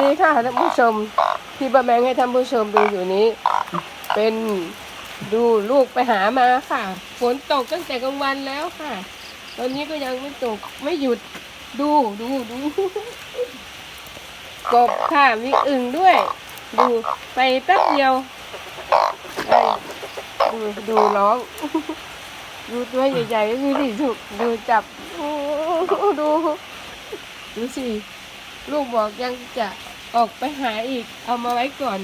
ดีค่ะท่านผู้ชมที่ป้าแมงให้ท่านผู้ชมดูอยู่นี้ เป็นดูลูกไปหามาค่ะ ฝนตกตั้งแต่กลางวันแล้วค่ะ ตอนนี้ก็ยังไม่ตกไม่หยุดดูดูดูกบค่ะมีอึ่งด้วย ดูไปแป๊บเดียวดูดูร้องดูตัวใหญ่ๆดูดิถูกดูจับดูดูสิลูกบอกยังจะ ออกไปหาอีก เอามาไว้ก่อน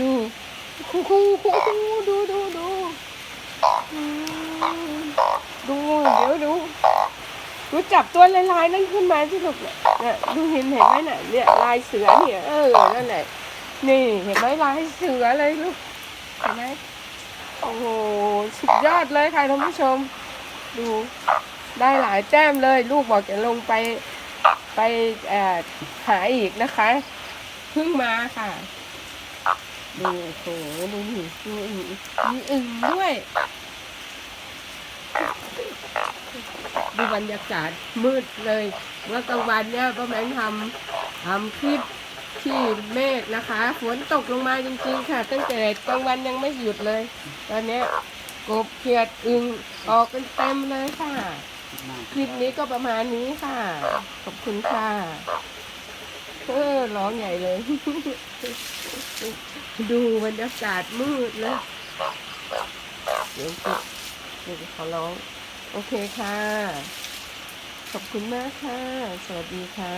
ดูคูคูคูคูดูดูดูดูเดี๋ยวดูดูจับตัวลายๆนั่นขึ้นมาที่ลูกเนี่ยเนี่ยดูเห็นเห็นไหมน่ะเนี่ยลายเสือเนี่ยเออนั่นแหละนี่เห็นไหมลายเสือเลยลูกเห็นไหมโอ้โหสุดยอดเลยค่ะท่านผู้ชม ดูได้หลายแต้มเลย ลูกบอกจะลงไป ไปเอ่อหาอีกนะคะเพิ่งมาค่ะดูโอ้โหดูหิดูอึ่งมีอึ่งด้วยดูบรรยากาศมืดเลยเมื่อกลางวันเนี่ยป้าแมงทำทำคลิปที่เมฆนะคะฝนตกลงมาจริงๆค่ะ ตั้งแต่กลางวันยังไม่หยุดเลย ตอนเนี้ยกบเขียดอึ่งออกกันเต็มเลยค่ะ คลิปนี้ก็ประมาณนี้ค่ะ ขอบคุณค่ะ เออร้องใหญ่เลย ดูบรรยากาศมืดเลยเดี๋ยวจะเดี๋ยวจะขอร้อง โอเคค่ะ ขอบคุณมากค่ะ สวัสดีค่ะ